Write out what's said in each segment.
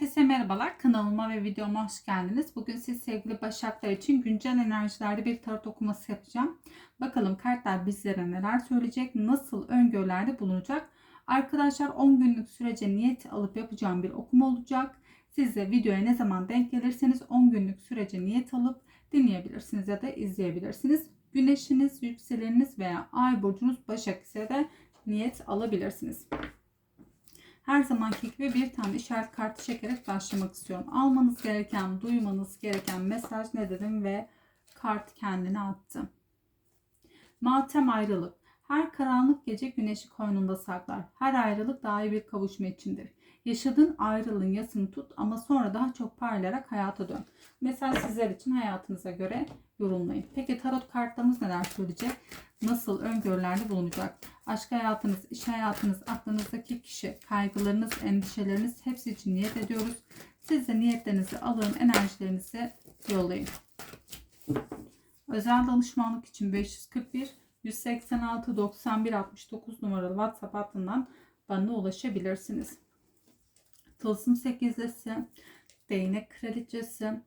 Herkese merhabalar. Kanalıma ve videoma hoş geldiniz. Bugün siz sevgili Başaklar için güncel enerjilerde bir tarot okuması yapacağım. Bakalım kartlar bizlere neler söyleyecek, nasıl öngörülerde bulunacak. Arkadaşlar 10 günlük sürece niyet alıp yapacağım bir okuma olacak. Siz de videoya ne zaman denk gelirseniz 10 günlük sürece niyet alıp dinleyebilirsiniz ya da izleyebilirsiniz. Güneşiniz, yükseleniniz veya ay burcunuz Başak ise de niyet alabilirsiniz. Her zamanki gibi bir tane işaret kartı çekerek başlamak istiyorum. Almanız gereken, duymanız gereken mesaj ne dedim ve kart kendini attı. Matem ayrılık. Her karanlık gece güneşi koynunda saklar. Her ayrılık daha iyi bir kavuşma içindir. Yaşadığın ayrılığın yasını tut ama sonra daha çok parlayarak hayata dön. Mesaj sizler için hayatınıza göre yorumlayın. Peki tarot kartlarımız neler söyleyecek? Nasıl öngörülerde bulunacak? Aşk hayatınız, iş hayatınız, aklınızdaki kişi, kaygılarınız, endişeleriniz hepsi için niyet ediyoruz. Siz de niyetlerinizi alın, enerjilerinizi yollayın. Özel danışmanlık için 541 186 91 69 numaralı WhatsApp hattından bana ulaşabilirsiniz. Tılsım 8'lisi, değnek kraliçesi,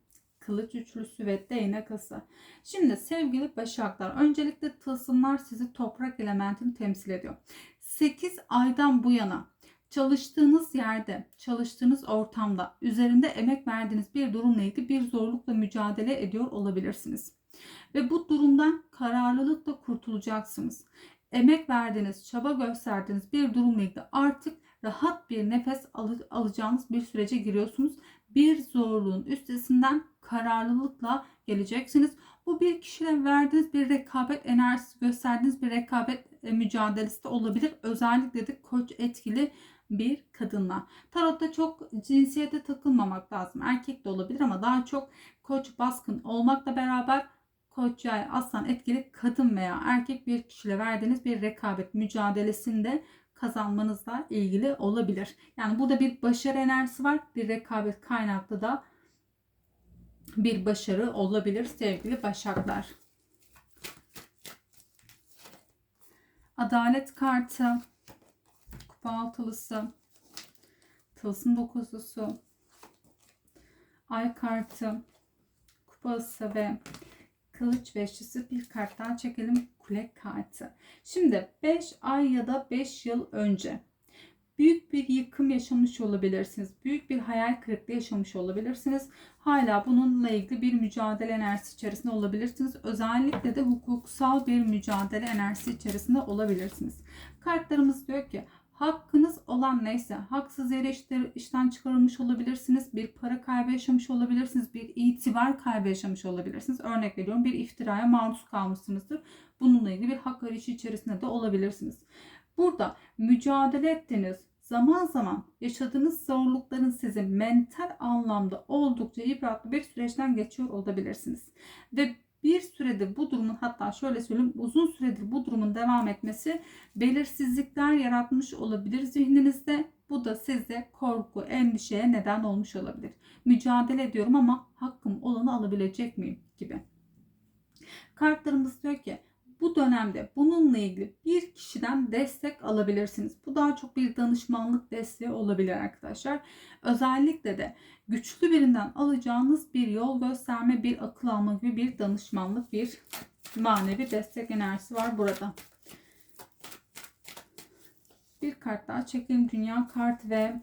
kılıç üçlüsü ve değnek ası. Şimdi sevgili başaklar öncelikle tılsımlar sizi toprak elementini temsil ediyor. 8 aydan bu yana çalıştığınız yerde, çalıştığınız ortamda üzerinde emek verdiğiniz bir durumla ilgili bir zorlukla mücadele ediyor olabilirsiniz. Ve bu durumdan kararlılıkla kurtulacaksınız. Emek verdiğiniz, çaba gösterdiğiniz bir durumla ilgili artık rahat bir nefes al- alacağınız bir sürece giriyorsunuz. Bir zorluğun üstesinden kararlılıkla geleceksiniz. Bu bir kişiyle verdiğiniz bir rekabet enerjisi gösterdiğiniz bir rekabet e, mücadelesi de olabilir. Özellikle de koç etkili bir kadınla. Tarotta çok cinsiyete takılmamak lazım. Erkek de olabilir ama daha çok koç baskın olmakla beraber koç yay aslan etkili kadın veya erkek bir kişiyle verdiğiniz bir rekabet mücadelesinde kazanmanızla ilgili olabilir. Yani burada bir başarı enerjisi var. Bir rekabet kaynaklı da bir başarı olabilir sevgili başaklar. Adalet kartı, kupa altılısı, tılsım dokuzlusu, ay kartı, kupası ve kılıç beşlisi bir kart daha çekelim. Kule kartı. Şimdi 5 ay ya da 5 yıl önce büyük bir yıkım yaşamış olabilirsiniz. Büyük bir hayal kırıklığı yaşamış olabilirsiniz. Hala bununla ilgili bir mücadele enerjisi içerisinde olabilirsiniz. Özellikle de hukuksal bir mücadele enerjisi içerisinde olabilirsiniz. Kartlarımız diyor ki hakkınız olan neyse haksız yere işte, işten çıkarılmış olabilirsiniz. Bir para kaybı yaşamış olabilirsiniz. Bir itibar kaybı yaşamış olabilirsiniz. Örnek veriyorum bir iftiraya maruz kalmışsınızdır. Bununla ilgili bir hak arayışı içerisinde de olabilirsiniz. Burada mücadele ettiğiniz zaman zaman yaşadığınız zorlukların sizi mental anlamda oldukça yıpratlı bir süreçten geçiyor olabilirsiniz. Ve bir süredir bu durumun hatta şöyle söyleyeyim uzun süredir bu durumun devam etmesi belirsizlikler yaratmış olabilir zihninizde. Bu da size korku, endişeye neden olmuş olabilir. Mücadele ediyorum ama hakkım olanı alabilecek miyim gibi. Kartlarımız diyor ki bu dönemde bununla ilgili bir kişiden destek alabilirsiniz. Bu daha çok bir danışmanlık desteği olabilir arkadaşlar. Özellikle de güçlü birinden alacağınız bir yol gösterme, bir akıl alma gibi bir danışmanlık, bir manevi destek enerjisi var burada. Bir kart daha çekelim. Dünya kart ve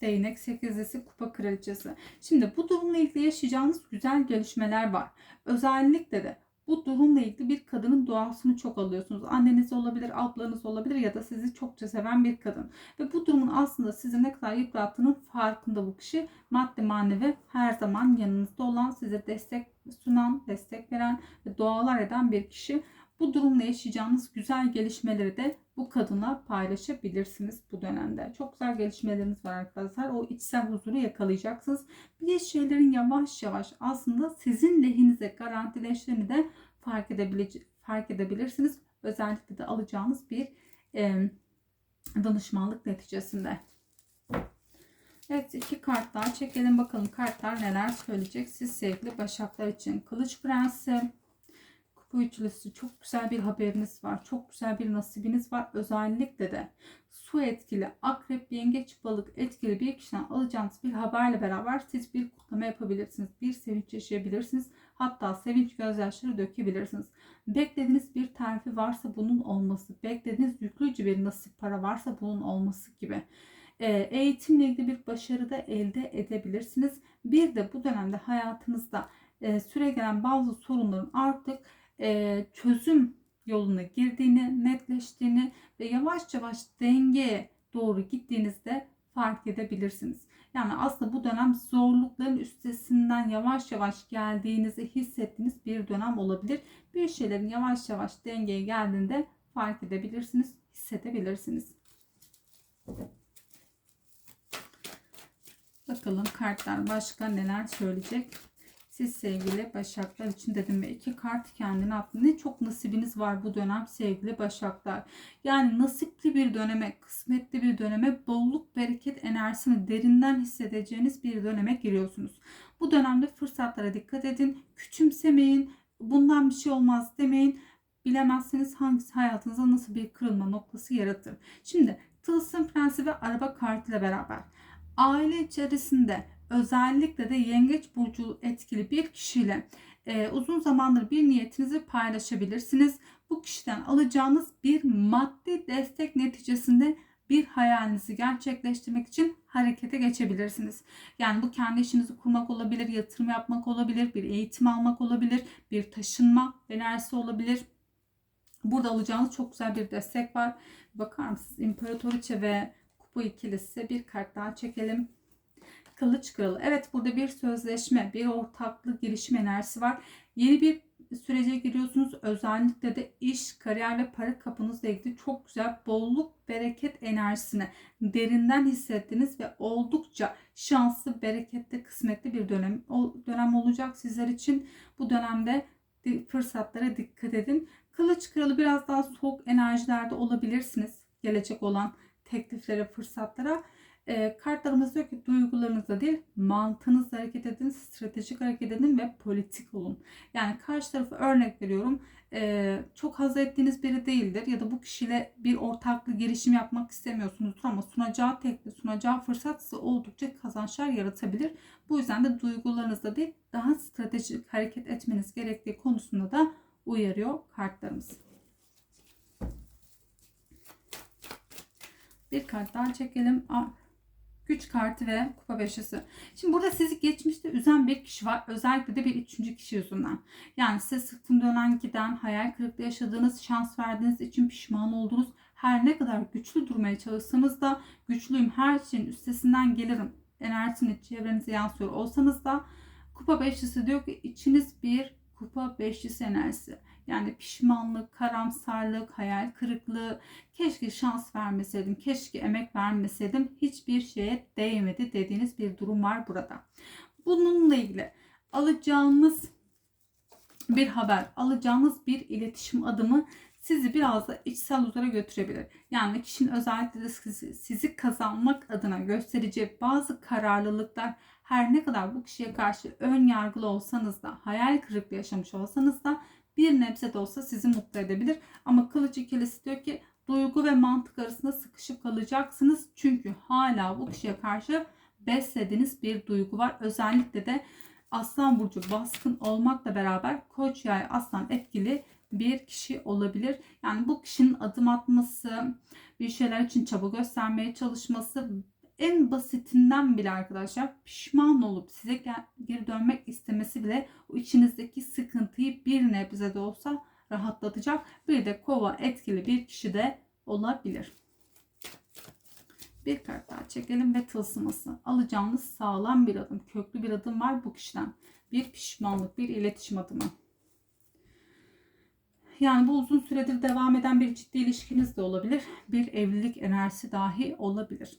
Değnek sekizlisi kupa kraliçesi. Şimdi bu durumla ilgili yaşayacağınız güzel gelişmeler var. Özellikle de bu durumla ilgili bir kadının duasını çok alıyorsunuz. Anneniz olabilir, ablanız olabilir ya da sizi çokça seven bir kadın. Ve bu durumun aslında sizi ne kadar yıprattığının farkında bu kişi. Maddi manevi her zaman yanınızda olan, size destek sunan, destek veren ve dualar eden bir kişi. Bu durumla yaşayacağınız güzel gelişmeleri de bu kadına paylaşabilirsiniz bu dönemde. Çok güzel gelişmeleriniz var arkadaşlar. O içsel huzuru yakalayacaksınız. Bir şeylerin yavaş yavaş aslında sizin lehinize garantileştiğini de fark, fark edebilirsiniz. Özellikle de alacağınız bir e, danışmanlık neticesinde. Evet iki kart daha çekelim bakalım kartlar neler söyleyecek siz sevgili başaklar için. Kılıç Prensi, Kupa üçlüsü çok güzel bir haberiniz var. Çok güzel bir nasibiniz var. Özellikle de su etkili, akrep, yengeç, balık etkili bir kişiden alacağınız bir haberle beraber siz bir kutlama yapabilirsiniz. Bir sevinç yaşayabilirsiniz. Hatta sevinç gözyaşları dökebilirsiniz. Beklediğiniz bir terfi varsa bunun olması, beklediğiniz yüklücü bir nasip para varsa bunun olması gibi. E, eğitimle ilgili bir başarı da elde edebilirsiniz. Bir de bu dönemde hayatınızda e, süre gelen bazı sorunların artık çözüm yoluna girdiğini, netleştiğini ve yavaş yavaş dengeye doğru gittiğinizde fark edebilirsiniz. Yani aslında bu dönem zorlukların üstesinden yavaş yavaş geldiğinizi hissettiğiniz bir dönem olabilir. Bir şeylerin yavaş yavaş dengeye geldiğinde fark edebilirsiniz, hissedebilirsiniz. Bakalım kartlar başka neler söyleyecek. Siz sevgili Başaklar için dedim ve iki kart kendine attı. Ne çok nasibiniz var bu dönem sevgili Başaklar. Yani nasipli bir döneme, kısmetli bir döneme, bolluk, bereket enerjisini derinden hissedeceğiniz bir döneme giriyorsunuz. Bu dönemde fırsatlara dikkat edin. Küçümsemeyin. Bundan bir şey olmaz demeyin. Bilemezseniz hangisi hayatınıza nasıl bir kırılma noktası yaratır. Şimdi Tılsım Prensi ve araba kartıyla beraber aile içerisinde özellikle de yengeç burcu etkili bir kişiyle e, uzun zamandır bir niyetinizi paylaşabilirsiniz. Bu kişiden alacağınız bir maddi destek neticesinde bir hayalinizi gerçekleştirmek için harekete geçebilirsiniz. Yani bu kendi işinizi kurmak olabilir, yatırım yapmak olabilir, bir eğitim almak olabilir, bir taşınma enerjisi olabilir. Burada alacağınız çok güzel bir destek var. Bakar mısınız? İmparatoriçe ve Kupa ikilisi bir kart daha çekelim. Kılıç kralı. Evet burada bir sözleşme, bir ortaklık girişim enerjisi var. Yeni bir sürece giriyorsunuz. Özellikle de iş, kariyer ve para kapınızla ilgili çok güzel bolluk, bereket enerjisini derinden hissettiniz ve oldukça şanslı, bereketli, kısmetli bir dönem dönem olacak sizler için. Bu dönemde fırsatlara dikkat edin. Kılıç kralı biraz daha soğuk enerjilerde olabilirsiniz. Gelecek olan tekliflere, fırsatlara. E, kartlarımız diyor ki duygularınızla değil mantığınızla hareket edin, stratejik hareket edin ve politik olun. Yani karşı tarafı örnek veriyorum e, çok haz ettiğiniz biri değildir ya da bu kişiyle bir ortaklı girişim yapmak istemiyorsunuzdur ama sunacağı teklif, sunacağı fırsat size oldukça kazançlar yaratabilir. Bu yüzden de duygularınızla değil daha stratejik hareket etmeniz gerektiği konusunda da uyarıyor kartlarımız. Bir kart daha çekelim. Güç kartı ve kupa beşisi. Şimdi burada sizi geçmişte üzen bir kişi var. Özellikle de bir üçüncü kişi yüzünden. Yani size sırtın dönen giden, hayal kırıklığı yaşadığınız, şans verdiğiniz için pişman olduğunuz her ne kadar güçlü durmaya çalışsanız da güçlüyüm her şeyin üstesinden gelirim enerjisini çevrenize yansıyor olsanız da kupa beşlisi diyor ki içiniz bir kupa beşlisi enerjisi. Yani pişmanlık, karamsarlık, hayal kırıklığı, keşke şans vermeseydim, keşke emek vermeseydim, hiçbir şeye değmedi dediğiniz bir durum var burada. Bununla ilgili alacağınız bir haber, alacağınız bir iletişim adımı sizi biraz da içsel huzura götürebilir. Yani kişinin özellikle de sizi, sizi kazanmak adına göstereceği bazı kararlılıklar her ne kadar bu kişiye karşı ön yargılı olsanız da, hayal kırıklığı yaşamış olsanız da bir nebze de olsa sizi mutlu edebilir. Ama kılıç ikilisi diyor ki duygu ve mantık arasında sıkışıp kalacaksınız. Çünkü hala bu kişiye karşı beslediğiniz bir duygu var. Özellikle de Aslan Burcu baskın olmakla beraber Koç yay Aslan etkili bir kişi olabilir. Yani bu kişinin adım atması, bir şeyler için çaba göstermeye çalışması en basitinden bile arkadaşlar pişman olup size geri dönmek istemesi bile o içinizdeki sıkıntıyı bir nebze de olsa rahatlatacak. Bir de kova etkili bir kişi de olabilir. Bir kart daha çekelim ve tılsıması. Alacağınız sağlam bir adım, köklü bir adım var bu kişiden. Bir pişmanlık, bir iletişim adımı. Yani bu uzun süredir devam eden bir ciddi ilişkiniz de olabilir. Bir evlilik enerjisi dahi olabilir.